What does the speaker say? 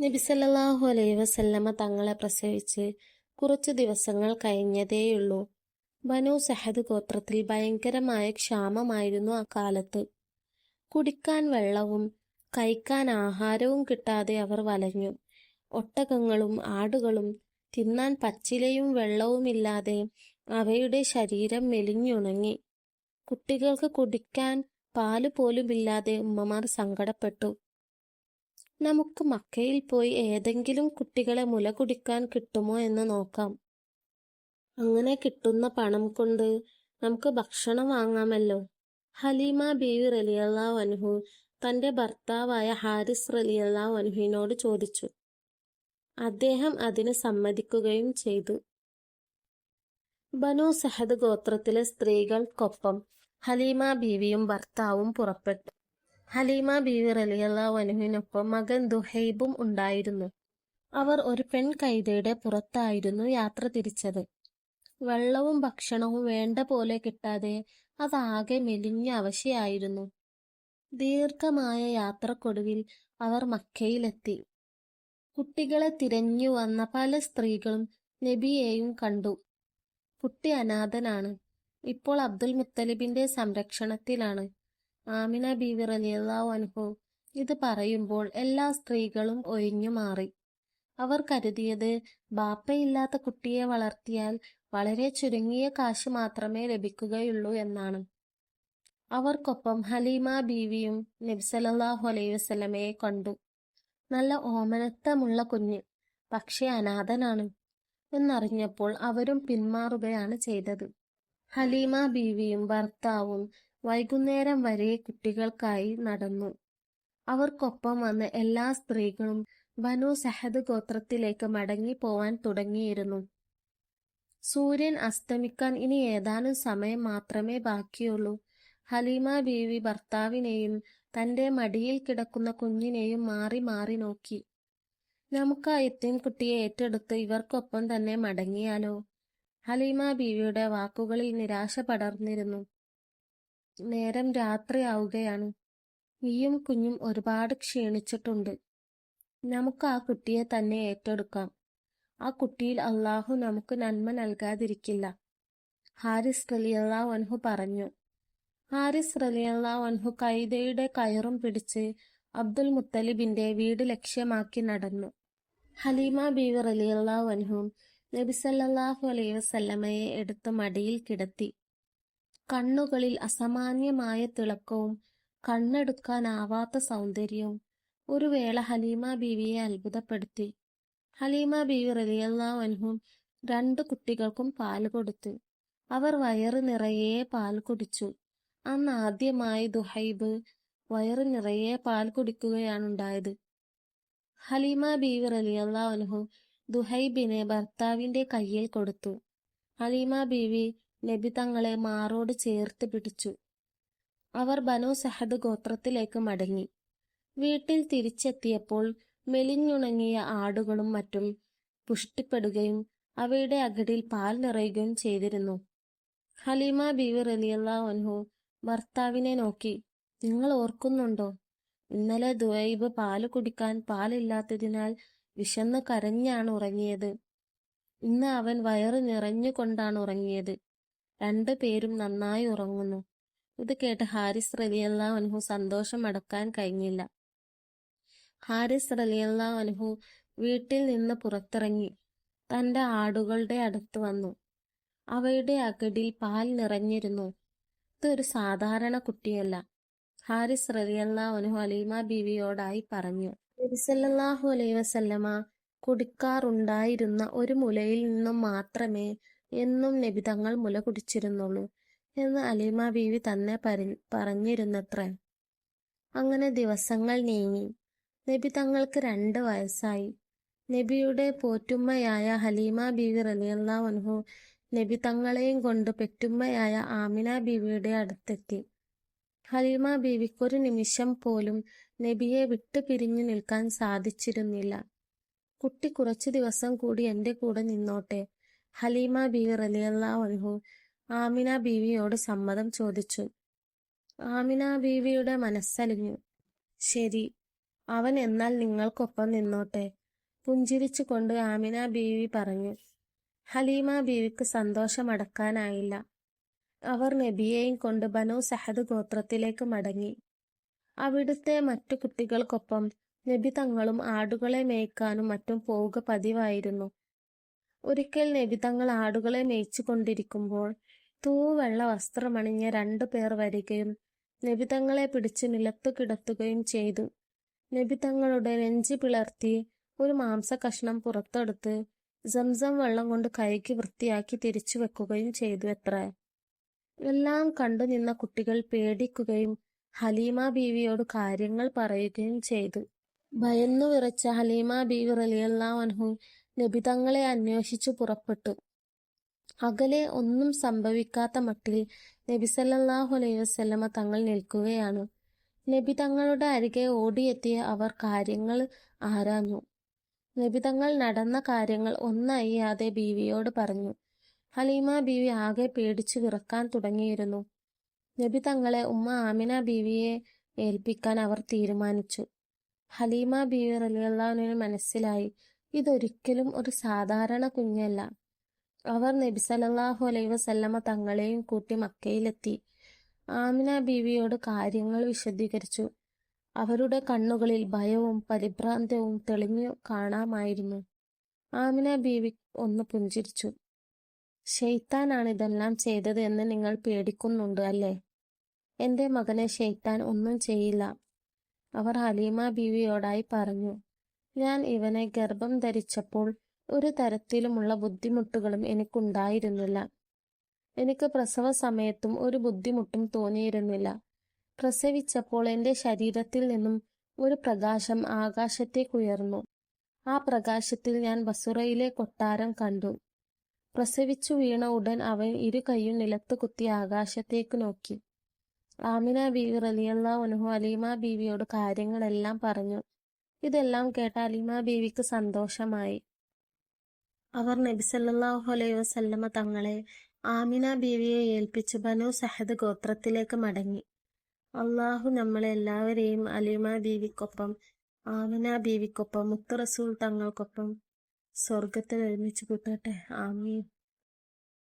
നബി അലൈ വസല്ലമ്മ വസല്ലമ തങ്ങളെ പ്രസവിച്ച് കുറച്ചു ദിവസങ്ങൾ കഴിഞ്ഞതേയുള്ളൂ. ബനു സഹദ് ഗോത്രത്തിൽ ഭയങ്കരമായ ക്ഷാമമായിരുന്നു ആ കാലത്ത്. കുടിക്കാൻ വെള്ളവും കഴിക്കാൻ ആഹാരവും കിട്ടാതെ അവർ വലഞ്ഞു. ഒട്ടകങ്ങളും ആടുകളും തിന്നാൻ പച്ചിലയും വെള്ളവുമില്ലാതെ അവയുടെ ശരീരം മെലിഞ്ഞുണങ്ങി. കുട്ടികൾക്ക് കുടിക്കാൻ പാൽ പോലുമില്ലാതെ ഉമ്മമാർ സങ്കടപ്പെട്ടു. നമുക്ക് മക്കയിൽ പോയി ഏതെങ്കിലും കുട്ടികളെ മുല കുടിക്കാൻ കിട്ടുമോ എന്ന് നോക്കാം. അങ്ങനെ കിട്ടുന്ന പണം കൊണ്ട് നമുക്ക് ഭക്ഷണം വാങ്ങാമല്ലോ. ഹലീമ ബീവി റലിയല്ലാ അൻഹു തന്റെ ഭർത്താവായ ഹാരിസ് റലിയല്ലാ അൻഹുവിനോട് ചോദിച്ചു. അദ്ദേഹം അതിന് സമ്മതിക്കുകയും ചെയ്തു. ബനു സഹദ് ഗോത്രത്തിലെ സ്ത്രീകൾക്കൊപ്പം ഹലീമ ബീവിയും ഭർത്താവും പുറപ്പെട്ടു. ഹലീമ ബീവി റലിയല്ലാഹു അൻഹുവിനൊപ്പം മകൻ ദുഹൈബും ഉണ്ടായിരുന്നു. അവർ ഒരു പെൺ കൈതയുടെ പുറത്തായിരുന്നു യാത്ര തിരിച്ചത്. വെള്ളവും ഭക്ഷണവും വേണ്ട പോലെ കിട്ടാതെ അതാകെ മെലിഞ്ഞ അവശയായിരുന്നു. ദീർഘമായ യാത്രക്കൊടുവിൽ അവർ മക്കയിലെത്തി. കുട്ടികളെ തിരഞ്ഞു വന്ന പല സ്ത്രീകളും നബിയെയും കണ്ടു. കുട്ടി അനാഥനാണ്. ഇപ്പോൾ അബ്ദുൽ മുത്തലിബിന്റെ സംരക്ഷണത്തിലാണ്. ആമിന ബീവി റലിയല്ലാഹു അൻഹു ഇത് പറയുമ്പോൾ എല്ലാ സ്ത്രീകളും ഒഴിഞ്ഞു മാറി. അവർ കരുതിയത് ബാപ്പയില്ലാത്ത കുട്ടിയെ വളർത്തിയാൽ വളരെ ചുരുങ്ങിയ കാശ് മാത്രമേ ലഭിക്കുകയുള്ളൂ എന്നാണ്. അവർക്കൊപ്പം ഹലീമ ബീവിയും നബ്സലല്ലാഹു അലൈഹി വസല്ലമയെ കണ്ടു. നല്ല ഓമനത്തമുള്ള കുഞ്ഞ് പക്ഷേ അനാഥനാണ് എന്നറിഞ്ഞപ്പോൾ അവരും പിന്മാറുകയാണ് ചെയ്തത്. ഹലീമ ബീവിയും ഭർത്താവും വൈകുന്നേരം വരെ കുട്ടികൾക്കായി നടന്നു. അവർക്കൊപ്പം വന്ന എല്ലാ സ്ത്രീകളും ബനു സഹദ് ഗോത്രത്തിലേക്ക് മടങ്ങി മടങ്ങിപ്പോവാൻ തുടങ്ങിയിരുന്നു. സൂര്യൻ അസ്തമിക്കാൻ ഇനി ഏതാനും സമയം മാത്രമേ ബാക്കിയുള്ളൂ. ഹലീമ ബീവി ഭർത്താവിനെയും തന്റെ മടിയിൽ കിടക്കുന്ന കുഞ്ഞിനെയും മാറി മാറി നോക്കി. നമുക്ക് ആ കുട്ടിയെ ഏറ്റെടുത്ത് ഇവർക്കൊപ്പം തന്നെ മടങ്ങിയാലോ? ഹലീമ ബീവിയുടെ വാക്കുകളിൽ നിരാശ പടർന്നിരുന്നു. നേരം രാത്രിയാവുകയാണ്. നീയും കുഞ്ഞും ഒരുപാട് ക്ഷീണിച്ചിട്ടുണ്ട്. നമുക്ക് ആ കുട്ടിയെ തന്നെ ഏറ്റെടുക്കാം. ആ കുട്ടിയിൽ അള്ളാഹു നമുക്ക് നന്മ നൽകാതിരിക്കില്ല. ഹാരിസ് റലിയല്ലാ വൻഹു പറഞ്ഞു. ഹാരിസ് റലിയല്ലാ വൻഹു കൈതയുടെ കയറും പിടിച്ച് അബ്ദുൽ മുത്തലിബിന്റെ വീട് ലക്ഷ്യമാക്കി നടന്നു. ഹലീമ ബീവി റലിയല്ലാ വൻഹും നബി സല്ലല്ലാഹു അലൈഹി വസല്ലമയെ എടുത്ത് മടിയിൽ കിടത്തി. കണ്ണുകളിൽ അസാമാന്യമായ തിളക്കവും കണ്ണെടുക്കാനാവാത്ത സൗന്ദര്യവും. ഒരു വേള ഹലീമ ബീവിയെ അത്ഭുതപ്പെടുത്തി. ഹലീമ ബീവി റലിയല്ലാഹു അൻഹു രണ്ടു കുട്ടികൾക്കും പാൽ കൊടുത്തു. അവർ വയറ് നിറയെ പാൽ കുടിച്ചു. അന്ന് ആദ്യമായി ദുഹൈബ് വയറ് നിറയെ പാൽ കുടിക്കുകയാണുണ്ടായത് ഹലീമ ബീവി റലിയല്ലാഹു അൻഹു ദുഹൈബിനെ ഭർത്താവിന്റെ കയ്യിൽ കൊടുത്തു. ഹലീമ ബീവി നബി തങ്ങളെ മാറോട് ചേർത്ത് പിടിച്ചു. അവർ ബനു സഹദ് ഗോത്രത്തിലേക്ക് മടങ്ങി. വീട്ടിൽ തിരിച്ചെത്തിയപ്പോൾ മെലിഞ്ഞുണങ്ങിയ ആടുകളും മറ്റും പുഷ്ടിപ്പെടുകയും അവയുടെ അകടിയിൽ പാൽ നിറയുകയും ചെയ്തിരുന്നു. ഹലീമ ബീവി റലിയല്ലാഹു അൻഹു ഭർത്താവിനെ നോക്കി നിങ്ങൾ ഓർക്കുന്നുണ്ടോ? ഇന്നലെ ദുവൈബ് പാൽ കുടിക്കാൻ പാലില്ലാത്തതിനാൽ വിശന്ന് കരഞ്ഞാണ് ഉറങ്ങിയത്. ഇന്ന് അവൻ വയറ് നിറഞ്ഞുകൊണ്ടാണ് ഉറങ്ങിയത്. രണ്ടു പേരും നന്നായി ഉറങ്ങുന്നു. ഇത് കേട്ട് ഹാരിസ് റലിയല്ലാ അൻഹു സന്തോഷം അടക്കാൻ കഴിഞ്ഞില്ല. ഹാരിസ് റലിയല്ലാ അൻഹു വീട്ടിൽ നിന്ന് പുറത്തിറങ്ങി. തന്റെ ആടുകളുടെ അടുത്ത് വന്നു. അവയുടെ അകടിൽ പാൽ നിറഞ്ഞിരുന്നു. ഇതൊരു സാധാരണ കുട്ടിയല്ല. ഹാരിസ് റലിയല്ലാ അൻഹു അലീമ ബീവിയോടായി പറഞ്ഞു. നബിസല്ലാഹു അലൈഹി വസല്ലമ കുടിക്കാറുണ്ടായിരുന്ന ഒരു മുലയിൽ നിന്നും മാത്രമേ എന്നും ലഭിതങ്ങൾ മുല കുടിച്ചിരുന്നുള്ളൂ എന്ന് അലീമ ബീവി തന്നെ പറഞ്ഞിരുന്നത്രേ. അങ്ങനെ ദിവസങ്ങൾ നീങ്ങി. നബി തങ്ങൾക്ക് രണ്ട് വയസ്സായി. നബിയുടെ പോറ്റുമ്മയായ ഹലീമ ബീവി റലിയല്ലാഹു അൻഹു നബി തങ്ങളെയും കൊണ്ട് പെറ്റുമ്മയായ ആമിന ബീവിയുടെ അടുത്തെത്തി. ഹലീമ ബീവിക്കൊരു നിമിഷം പോലും നബിയെ വിട്ടു പിരിഞ്ഞു നിൽക്കാൻ സാധിച്ചിരുന്നില്ല. കുട്ടി കുറച്ചു ദിവസം കൂടി എന്റെ കൂടെ നിന്നോട്ടെ. ഹലീമ ബീവി റലിയല്ലാഹു ആമിന ബീവിയോട് സമ്മതം ചോദിച്ചു. ആമിന ബീവിയുടെ മനസ്സലിഞ്ഞു. ശരി അവൻ എന്നാൽ നിങ്ങൾക്കൊപ്പം നിന്നോട്ടെ? പുഞ്ചിരിച്ചുകൊണ്ട് ആമിന ബീവി പറഞ്ഞു. ഹലീമ ബീവിക്ക് സന്തോഷമടക്കാനായില്ല. അവർ നബിയെയും കൊണ്ട് ബനു സഹദ് ഗോത്രത്തിലേക്ക് മടങ്ങി. അവിടുത്തെ മറ്റു കുട്ടികൾക്കൊപ്പം നബി തങ്ങളും ആടുകളെ മേയ്ക്കാനും മറ്റും പോവുക പതിവായിരുന്നു. ഒരിക്കൽ നബി തങ്ങൾ ആടുകളെ മേയിച്ചു കൊണ്ടിരിക്കുമ്പോൾ തൂവെള്ള വസ്ത്രമണിഞ്ഞ രണ്ടു പേർ വരികയും നബി തങ്ങളെ പിടിച്ച് നിലത്തു കിടത്തുകയും ചെയ്തു. നബി തങ്ങളുടെ നെഞ്ചി പിളർത്തി ഒരു മാംസ കഷ്ണം പുറത്തെടുത്ത് സംസം വെള്ളം കൊണ്ട് കൈക്ക് വൃത്തിയാക്കി തിരിച്ചു വെക്കുകയും ചെയ്തു എത്ര. എല്ലാം കണ്ടു നിന്ന കുട്ടികൾ പേടിക്കുകയും ഹലീമ ബീവിയോട് കാര്യങ്ങൾ പറയുകയും ചെയ്തു. ഭയന്നു വിറച്ച ഹലീമ ബീവി റലിയല്ലാവൻഹു നബി തങ്ങളെ അന്വേഷിച്ചു പുറപ്പെട്ടു. അകലെ ഒന്നും സംഭവിക്കാത്ത മട്ടിൽ നബിസല്ലാഹു അലൈഹി വസല്ലമ തങ്ങൾ നിൽക്കുകയാണ്. നബി തങ്ങളുടെ അരികെ ഓടിയെത്തിയ അവർ കാര്യങ്ങൾ ആരാഞ്ഞു. നബി തങ്ങൾ നടന്ന കാര്യങ്ങൾ ഒന്നയ്യാതെ ബീവിയോട് പറഞ്ഞു ഹലീമ ബീവി ആകെ പേടിച്ചു വിറക്കാൻ തുടങ്ങിയിരുന്നു. നബി തങ്ങളെ ഉമ്മ ആമിന ബീവിയെ ഏൽപ്പിക്കാൻ അവർ തീരുമാനിച്ചു. ഹലീമ ബീവി റലിയല്ലാവിന് മനസ്സിലായി. ഇതൊരിക്കലും ഒരു സാധാരണ കുഞ്ഞല്ല. അവർ നബി സല്ലല്ലാഹു അലൈഹി വസല്ലമ തങ്ങളെയും കൂട്ടി മക്കയിലെത്തി. ആമിന ബീവിയോട് കാര്യങ്ങൾ വിശദീകരിച്ചു. അവരുടെ കണ്ണുകളിൽ ഭയവും പരിഭ്രാന്തവും തെളിഞ്ഞു കാണാമായിരുന്നു. ആമിന ബീവി ഒന്ന് പുഞ്ചിരിച്ചു. ഷെയ്ത്താനാണ് ഇതെല്ലാം ചെയ്തത് എന്ന് നിങ്ങൾ പേടിക്കുന്നുണ്ട് അല്ലേ? എന്റെ മകനെ ഷെയ്ത്താൻ ഒന്നും ചെയ്യില്ല അവർ ഹലീമ ബീവിയോടായി പറഞ്ഞു. ഞാൻ ഇവനെ ഗർഭം ധരിച്ചപ്പോൾ ഒരു തരത്തിലുമുള്ള ബുദ്ധിമുട്ടുകളും എനിക്കുണ്ടായിരുന്നില്ല. എനിക്ക് പ്രസവ സമയത്തും ഒരു ബുദ്ധിമുട്ടും തോന്നിയിരുന്നില്ല. പ്രസവിച്ചപ്പോൾ എന്റെ ശരീരത്തിൽ നിന്നും ഒരു പ്രകാശം ആകാശത്തേക്കുയർന്നു ആ പ്രകാശത്തിൽ ഞാൻ ബസുറയിലെ കൊട്ടാരം കണ്ടു. പ്രസവിച്ചു വീണ ഉടൻ അവൻ ഇരു കൈയും നിലത്ത് കുത്തി ആകാശത്തേക്ക് നോക്കി. ആമിന ബീവി റലിയല്ലാഹു അലീമ ബീവിയോട് കാര്യങ്ങളെല്ലാം പറഞ്ഞു. ഇതെല്ലാം കേട്ട അലിമ ബീവിക്ക് സന്തോഷമായി. അവർ നബി സല്ലല്ലാഹു അലൈഹി വസല്ലമ തങ്ങളെ ആമിന ബീവിയെ ഏൽപ്പിച്ച് ബനു സഹദ് ഗോത്രത്തിലേക്ക് മടങ്ങി. അള്ളാഹു നമ്മളെ എല്ലാവരെയും അലീമ ബീവിക്കൊപ്പം ആമിന ബീവിക്കൊപ്പം മുത്ത് റസൂൽ തങ്ങൾക്കൊപ്പം സ്വർഗത്തിൽ ഒരുമിച്ച് കൂട്ടട്ടെ. ആമീൻ.